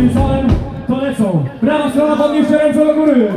obiecałem, to lecą. Brawa, strona podnieście ręce do góry.